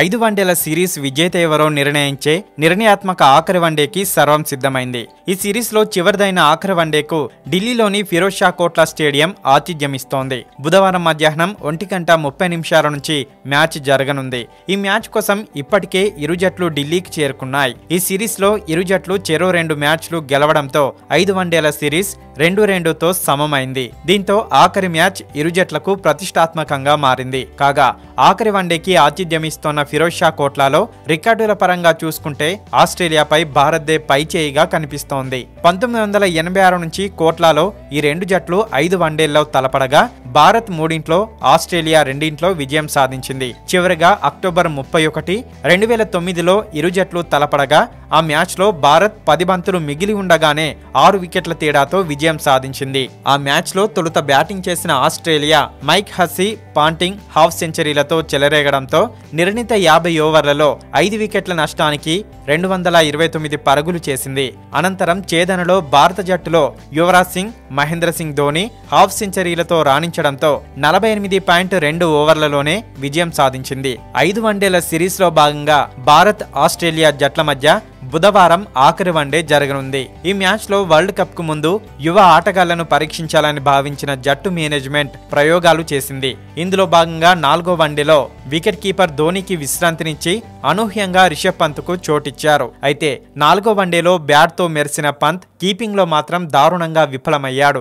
ఐదు వన్డేల సిరీస్ విజేత ఎవరో నిర్ణయించే నిర్ణయాత్మక ఆఖరి వన్డేకి సర్వం సిద్ధమైంది. ఈ సిరీస్లో చివరిదైన ఆఖరి వన్డేకు ఢిల్లీలోని ఫిరోజ్ షా కోట్లా స్టేడియం ఆతిథ్యమిస్తోంది. బుధవారం మధ్యాహ్నం ఒంటి గంట ముప్పై నిమిషాల నుంచి మ్యాచ్ జరగనుంది. ఈ మ్యాచ్ కోసం ఇప్పటికే ఇరు జట్లు ఢిల్లీకి చేరుకున్నాయి. ఈ సిరీస్లో ఇరు జట్లు చెరో రెండు మ్యాచ్లు గెలవడంతో ఐదు వన్డేల సిరీస్ రెండు రెండుతో సమమైంది. దీంతో ఆఖరి మ్యాచ్ ఇరు జట్లకు ప్రతిష్టాత్మకంగా మారింది. కాగా ఆఖరి వన్డేకి ఆతిథ్యమిస్తోన్న ఫిరోజ్ షా కోట్లాలో రికార్డుల పరంగా చూసుకుంటే ఆస్ట్రేలియాపై భారత్దే పైచేయిగా కనిపిస్తోంది. పంతొమ్మిది వందల ఎనభై ఆరు నుంచి కోట్లాలో ఈ రెండు జట్లు ఐదు వన్డేల్లో తలపడగా భారత్ మూడింట్లో ఆస్ట్రేలియా రెండింట్లో విజయం సాధించింది. చివరిగా అక్టోబర్ ముప్పై ఒకటి రెండు వేల తొమ్మిదిలో ఇరు జట్లు తలపడగా ఆ మ్యాచ్లో భారత్ పది బంతులు మిగిలి ఉండగానే ఆరు వికెట్ల తేడాతో విజయం సాధించింది. ఆ మ్యాచ్లో తొలుత బ్యాటింగ్ చేసిన Australia Mike Hussey Ponting half సెంచరీలతో చెలరేగడంతో నిర్ణీత యాభై ఓవర్లలో ఐదు వికెట్ల నష్టానికి రెండు వందల ఇరవై తొమ్మిది పరుగులు చేసింది. అనంతరం చేద ఛేదనలో భారత జట్టులో యువరాజ్ సింగ్ మహేంద్ర సింగ్ ధోని హాఫ్ సెంచరీలతో రాణించడంతో నలభై ఎనిమిది పాయింట్ రెండు ఓవర్లలోనే విజయం సాధించింది. ఐదు వన్డేల సిరీస్లో భాగంగా భారత్ ఆస్ట్రేలియా జట్ల మధ్య బుధవారం ఆఖరి వన్డే జరగనుంది. ఈ మ్యాచ్లో వరల్డ్ కప్కు ముందు యువ ఆటగాళ్ళను పరీక్షించాలని భావించిన జట్టు మేనేజ్మెంట్ ప్రయోగాలు చేసింది. ఇందులో భాగంగా నాలుగో వన్డేలో వికెట్ కీపర్ ధోనికి విశ్రాంతినిచ్చి అనూహ్యంగా రిషబ్ పంత్కు చోటిచ్చారు. అయితే నాలుగో వన్డేలో బ్యాట్తో మెరిసిన పంత్ కీపింగ్లో మాత్రం దారుణంగా విఫలమయ్యాడు.